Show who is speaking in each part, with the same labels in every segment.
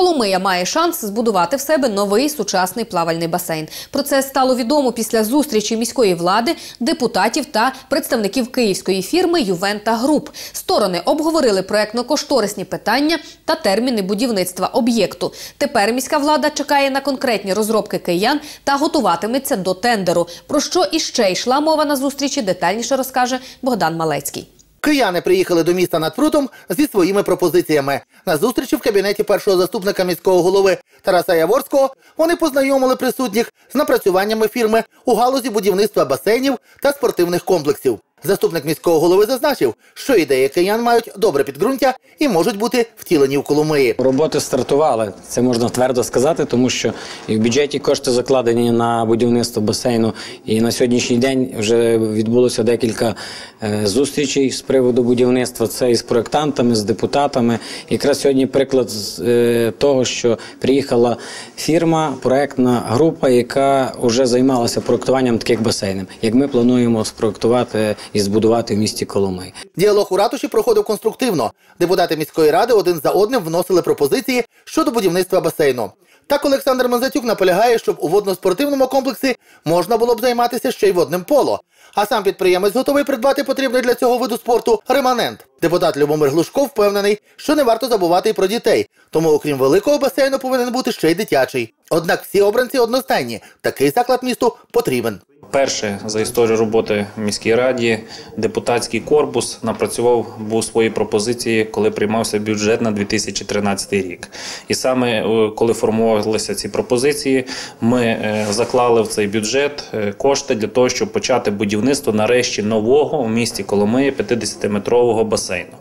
Speaker 1: Коломия має шанс збудувати в себе новий сучасний плавальний басейн. Про це стало відомо після зустрічі міської влади, депутатів та представників київської фірми Ювента Груп. Сторони обговорили проектно-кошторисні питання та терміни будівництва об'єкту. Тепер міська влада чекає на конкретні розробки киян та готуватиметься до тендеру. Про що іще йшла мова на зустрічі, детальніше розкаже Богдан Малецький.
Speaker 2: Кияни приїхали до міста над прутом зі своїми пропозиціями. На зустрічі в кабінеті першого заступника міського голови Тараса Яворського вони познайомили присутніх з напрацюваннями фірми у галузі будівництва басейнів та спортивних комплексів. Заступник міського голови зазначив, що ідеї киян мають добре підґрунтя і можуть бути втілені в Коломиї.
Speaker 3: Роботи стартували, це можна твердо сказати, тому що і в бюджеті кошти закладені на будівництво басейну. І на сьогоднішній день вже відбулося декілька е, зустрічей з приводу будівництва. Це і з проєктантами, з депутатами. Якраз сьогодні приклад з, е, того, що приїхала фірма, проектна група, яка вже займалася проєктуванням таких басейнів, як ми плануємо спроєктувати і збудувати в місті Коломий.
Speaker 2: Діалог у ратуші проходив конструктивно. Депутати міської ради один за одним вносили пропозиції щодо будівництва басейну. Так Олександр Манзатюк наполягає, щоб у водно-спортивному комплексі можна було б займатися ще й водним поло. А сам підприємець готовий придбати потрібний для цього виду спорту реманент. Депутат Любомир Глушко впевнений, що не варто забувати й про дітей, тому окрім великого басейну повинен бути ще й дитячий. Однак всі обранці одностайні. Такий заклад місту потрібен.
Speaker 4: Перше за історію роботи в міській раді депутатський корпус напрацював був свої пропозиції, коли приймався бюджет на 2013 рік. І саме е, коли формувалися ці пропозиції, ми е, заклали в цей бюджет е, кошти для того, щоб почати будівництво нарешті нового у місті Коломиї 50-метрового басейну.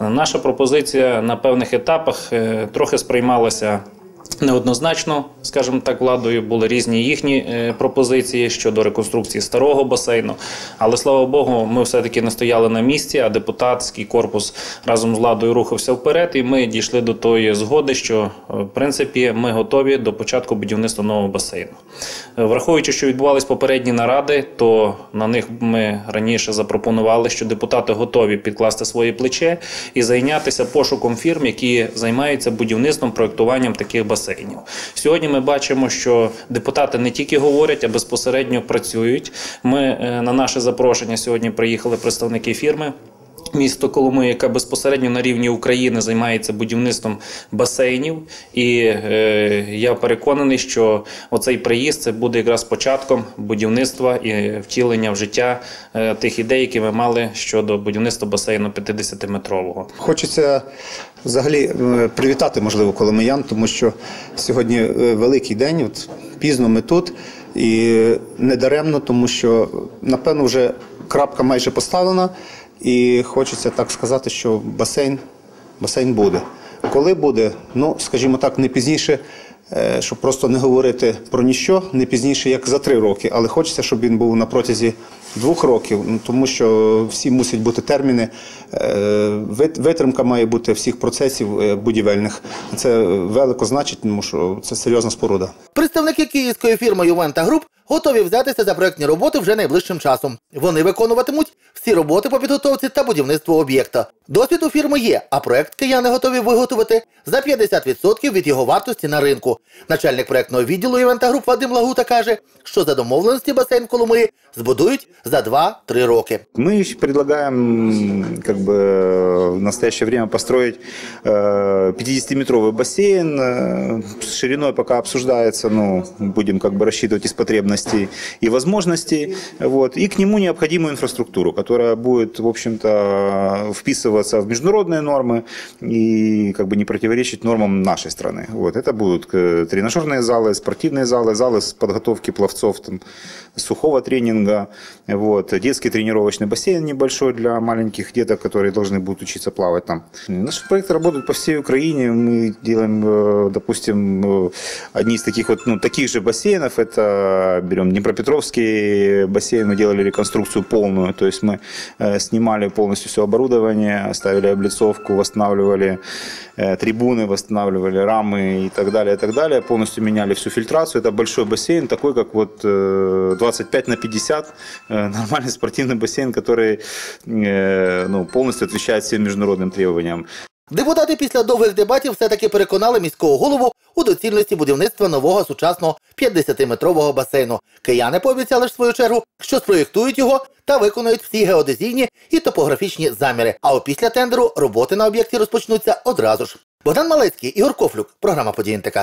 Speaker 4: Наша пропозиція на певних етапах трохи сприймалася. Неоднозначно, скажімо так, владою були різні їхні е, пропозиції щодо реконструкції старого басейну. Але слава Богу, ми все-таки не стояли на місці, а депутатський корпус разом з владою рухався вперед, і ми дійшли до тої згоди, що е, в принципі ми готові до початку будівництва нового басейну. Е, Враховуючи, що відбувались попередні наради, то на них ми раніше запропонували, що депутати готові підкласти свої плече і зайнятися пошуком фірм, які займаються будівництвом проектуванням таких басейнів басейнів. Сьогодні ми бачимо, що депутати не тільки говорять, а безпосередньо працюють. Ми е, на наше запрошення сьогодні приїхали представники фірми. Місто Коломи, яка безпосередньо на рівні України займається будівництвом басейнів, і е, я переконаний, що оцей приїзд це буде якраз початком будівництва і втілення в життя е, тих ідей, які ми мали щодо будівництва басейну 50-метрового.
Speaker 5: Хочеться взагалі е, привітати, можливо, коломиян, тому що сьогодні е, великий день. От пізно ми тут і не даремно, тому що напевно вже крапка майже поставлена. І хочеться так сказати, що басейн, басейн буде. Коли буде, ну скажімо так, не пізніше, е, щоб просто не говорити про ніщо, не пізніше, як за три роки, але хочеться, щоб він був на протязі двох років, ну тому що всі мусять бути терміни. Е, витримка має бути всіх процесів е, будівельних. Це велико значить, тому що це серйозна споруда.
Speaker 2: Представники київської фірми Ювента Груп готові взятися за проектні роботи вже найближчим часом. Вони виконуватимуть всі роботи по підготовці та будівництву об'єкта. Досвід у фірми є, а проект кияни готові виготовити за 50% від його вартості на ринку. Начальник проектного відділу Івента Груп Вадим Лагута каже, що за домовленості басейн Коломиї збудують за 2-3 роки.
Speaker 6: Ми предлагаем как бы, в настоящее время построить 50-метровый бассейн. Э, шириной пока обсуждается, ну, будем как бы рассчитывать из потребностей и возможностей. Вот. И к нему необходимую инфраструктуру, которая будет, в общем-то, вписываться в международные нормы и как бы не противоречить нормам нашей страны. Вот. Это будут э, тренажерные залы, спортивные залы, залы с подготовки пловцов, там, сухого тренинга, вот, детский тренировочный бассейн небольшой для маленьких деток, которые должны будут учиться плавать там. Наши проекты работают по всей Украине. Мы делаем, э, допустим, э, одни из таких вот, ну, таких же бассейнов. Это берем Днепропетровский бассейн, мы делали реконструкцию полную, то есть мы э, снимали полностью все оборудование, ставили облицовку, восстанавливали трибуны, восстанавливали рамы и так далее, и так далее. Полностью меняли всю фильтрацию. Это большой бассейн, такой как вот 25 на 50, нормальный спортивный бассейн, который ну, полностью отвечает всем международным требованиям.
Speaker 2: Депутати після довгих дебатів все-таки переконали міського голову у доцільності будівництва нового сучасного 50-метрового басейну. Кияни пообіцяли в свою чергу, що спроєктують його та виконують всі геодезійні і топографічні заміри. А опісля тендеру роботи на об'єкті розпочнуться одразу ж. Богдан Малецький, Ігор Кофлюк, програма «Події НТК».